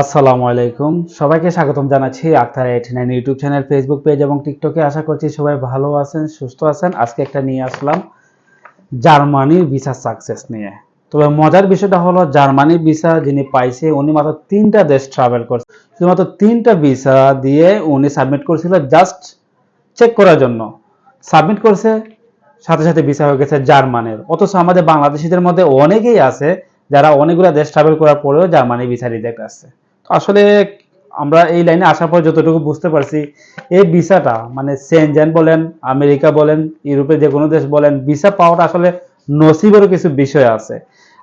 আসসালামু আলাইকুম। সবাইকে স্বাগতম জানাচ্ছি Akhtar eighty nine YouTube channel Facebook page এবং টিকটকে আশা করছি সবাই ভালো আছেন, সুস্থ আছেন। আজকে একটা নিয়ে আসলাম জার্মানির ভিসা সাকসেস নিয়ে। তবে মজার বিষয়টা হলো জার্মানির ভিসা যিনি পাইছে, উনি মাত্র তিনটা দেশ ট্রাভেল করছে। শুধুমাত্র তিনটা ভিসা দিয়ে উনি সাবমিট করেছিল জাস্ট চেক করার জন্য। সাবমিট করছে, সাথে সাথে ভিসা হয়ে গেছে জার্মানের। অথচ আমাদের বাংলাদেশিদের মধ্যে অনেকেই আছে যারা অনেকগুলো দেশ ট্রাভেল করার পরেও জার্মানি ভিসা রিজেক্ট আসছে। আসলে আমরা এই লাইনে আসার পর যতটুকু বুঝতে পারছি, এই ভিসাটা মানে সেনজেন বলেন, আমেরিকা বলেন ইউরোপের যে কোনো দেশ বলেন, ভিসা পাওয়াটা আসলে নসিবেরও কিছু বিষয় আছে।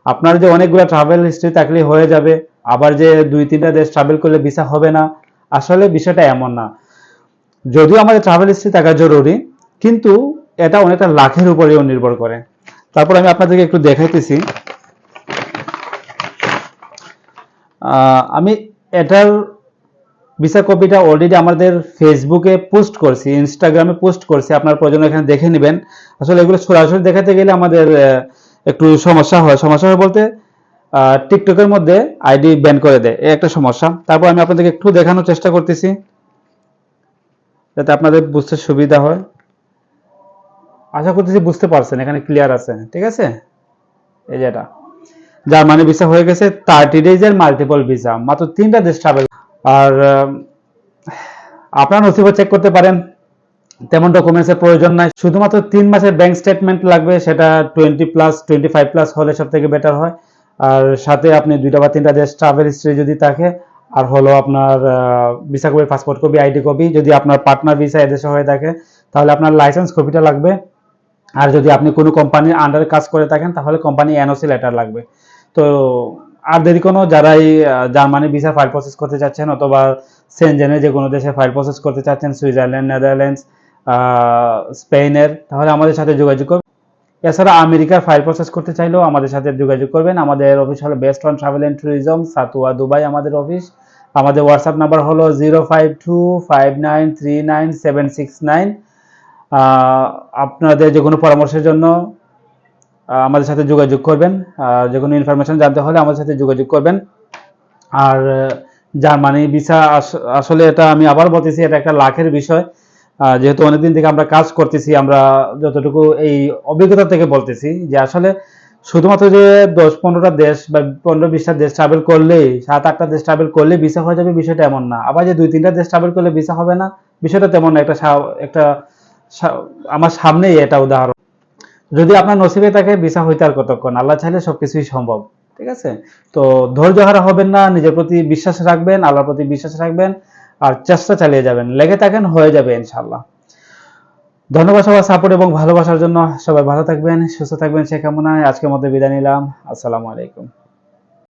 আপনার যে অনেকগুলো ট্রাভেল হিস্ট্রি থাকলে হয়ে যাবে, আবার যে দুই তিনটা দেশ ট্রাভেল করলে ভিসা হবে না, আসলে বিষয়টা এমন না। যদিও আমাদের ট্রাভেল হিস্ট্রি থাকা জরুরি, কিন্তু এটা অনেকটা লাখের উপরেও নির্ভর করে। তারপর আমি আপনাদেরকে একটু দেখাইতেছি। আমি এটার ভিসা কপিটা অলরেডি আমাদের ফেসবুকে পোস্ট করছি ইনস্টাগ্রামে পোস্ট করছি, আপনার প্রয়োজন এখানে দেখে নেবেন। আসলে এগুলো সরাসরি দেখাতে গেলে আমাদের একটু সমস্যা হয়। সমস্যা হয় বলতে টিকটকের মধ্যে আইডি ব্যান করে দেয়। এই একটা সমস্যা। তারপর আমি আপনাদেরকে একটু দেখানোর চেষ্টা করতেছি, যাতে আপনাদের বুঝতে সুবিধা হয়। আশা করতেছি বুঝতে পারছেন, এখানে ক্লিয়ার আছে। ঠিক আছে? এই যে এটা। জার্মানি ভিসা হয়ে গেছে থার্টি ডেজের মাল্টিপল ভিসা মাত্র তিনটা দেশ ট্রাভেল আর আপনার নথিপত্র চেক করতে পারেন, তেমন ডকুমেন্টসের প্রয়োজন নাই, শুধুমাত্র তিন মাসের ব্যাংক স্টেটমেন্ট লাগবে, সেটা twenty plus twenty five plus হলে সব থেকে বেটার হয়। আর সাথে আপনি দুইটা বা তিনটা দেশ ট্রাভেল হিস্ট্রি যদি থাকে, আর হলো আপনার visa copy passport copy ID copy যদি আপনার পার্টনার ভিসা এদেশে হয়ে থাকে, তাহলে আপনার লাইসেন্স কপিটা লাগবে। আর যদি আপনি কোনো কোম্পানির আন্ডারে কাজ করে থাকেন, তাহলে কোম্পানি এনওসি লেটার লাগবে। তো আর দেরি কোনো, যারাই জার্মানি ভিসা ফাইল প্রসেস করতে চাচ্ছেন অথবা সেনজেনে যে কোনো দেশে ফাইল প্রসেস করতে চাচ্ছেন, সুইজারল্যান্ড, নেদারল্যান্ডস স্পেনের, তাহলে আমাদের সাথে যোগাযোগ করবেন এছাড়া আমেরিকার ফাইল প্রসেস করতে চাইলেও আমাদের সাথে যোগাযোগ করবেন। আমাদের অফিস হলো best on travel and tourism Satwa, Dubai আমাদের অফিস আমাদের হোয়াটসঅ্যাপ নাম্বার হলো zero five two five nine three nine seven six nine আপনাদের যে কোনো পরামর্শের জন্য আমাদের সাথে যোগাযোগ করবেন। আর যে কোনো ইনফরমেশন জানতে হলে আমাদের সাথে যোগাযোগ করবেন। আর জার্মানি ভিসা আসলে এটা আমি আবার বলতেছি, এটা একটা লাখের বিষয়। যেহেতু অনেকদিন থেকে আমরা কাজ করতেছি, আমরা যতটুকু এই অভিজ্ঞতা থেকে বলতেছি যে আসলে শুধুমাত্র যে দশ পনেরোটা দেশ বা পনেরো বিশটা দেশ ট্রাভেল করলেই সাত আটটা দেশ ট্রাভেল করলে ভিসা হয়ে যাবে বিষয়টা এমন না। আবার যে দুই তিনটা দেশ ট্রাভেল করলে ভিসা হবে না, বিষয়টা তেমন একটা একটা আমার সামনেই এটা উদাহরণ। যদি আপনার নসিবে থাকে ভিসা হইতে আর কতক্ষণ? আল্লাহ চাইলে সবকিছুই সম্ভব। ঠিক আছে? তো ধৈর্য হারা হবেন না, নিজের প্রতি বিশ্বাস রাখবেন, আল্লাহর প্রতি বিশ্বাস রাখবেন, আর চেষ্টা চালিয়ে যাবেন। লেগে থাকেন, হয়ে যাবে ইনশাল্লাহ ধন্যবাদ সবার সাপোর্ট এবং ভালোবাসার জন্য। সবাই ভালো থাকবেন, সুস্থ থাকবেন, সে কামনায় আজকের মধ্যে বিদায় নিলাম। আসসালামু আলাইকুম।